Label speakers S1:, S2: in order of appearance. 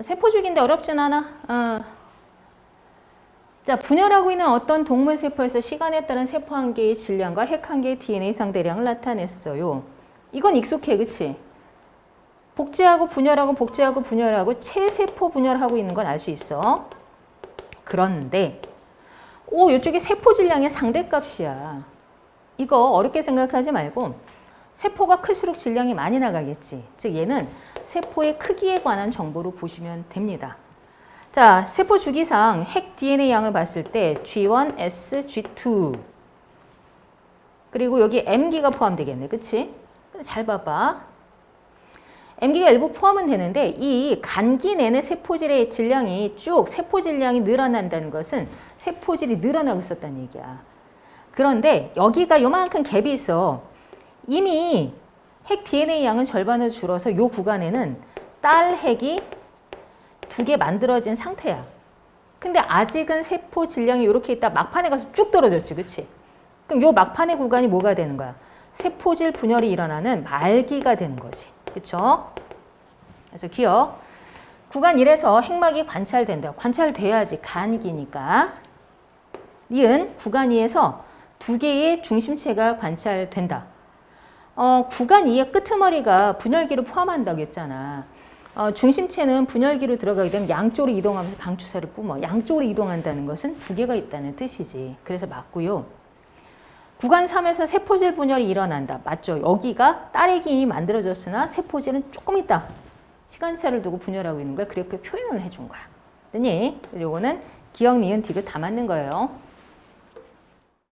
S1: 세포줄기인데 어렵진 않아. 어. 자, 분열하고 있는 어떤 동물 세포에서 시간에 따른 세포 한 개의 질량과 핵 한 개의 DNA 상대량을 나타냈어요. 이건 익숙해, 그치? 복제하고 분열하고 복제하고 분열하고 체세포 분열하고 있는 건 알 수 있어. 그런데 오, 이쪽에 세포 질량의 상대값이야. 이거 어렵게 생각하지 말고 세포가 클수록 질량이 많이 나가겠지. 즉 얘는 세포의 크기에 관한 정보로 보시면 됩니다. 자, 세포 주기상 핵 DNA 양을 봤을 때 G1, S, G2 그리고 여기 M기가 포함되겠네. 그치? 잘 봐봐. M기가 일부 포함은 되는데 이 간기 내내 세포질의 질량이 쭉 세포 질량이 늘어난다는 것은 세포질이 늘어나고 있었다는 얘기야. 그런데 여기가 요만큼 갭이 있어. 이미 핵 DNA 양은 절반을 줄어서 요 구간에는 딸 핵이 두 개 만들어진 상태야. 근데 아직은 세포 질량이 이렇게 있다 막판에 가서 쭉 떨어졌지, 그치? 그럼 요 막판의 구간이 뭐가 되는 거야? 세포질 분열이 일어나는 말기가 되는 거지. 그쵸? 그래서 기억. 구간 1에서 핵막이 관찰된다. 관찰돼야지 간기니까. 니은 구간 2에서 두 개의 중심체가 관찰된다. 어, 구간 2의 끄트머리가 분열기를 포함한다고 했잖아. 어, 중심체는 분열기로 들어가게 되면 양쪽으로 이동하면서 방추사를 뿜어. 양쪽으로 이동한다는 것은 두 개가 있다는 뜻이지. 그래서 맞고요. 구간 3에서 세포질 분열이 일어난다. 맞죠? 여기가 딸액이 만들어졌으나 세포질은 조금 있다. 시간차를 두고 분열하고 있는 걸 그래프에 표현을 해준 거야. 됐니? 요거는 기억, 니은, 디귿 다 맞는 거예요.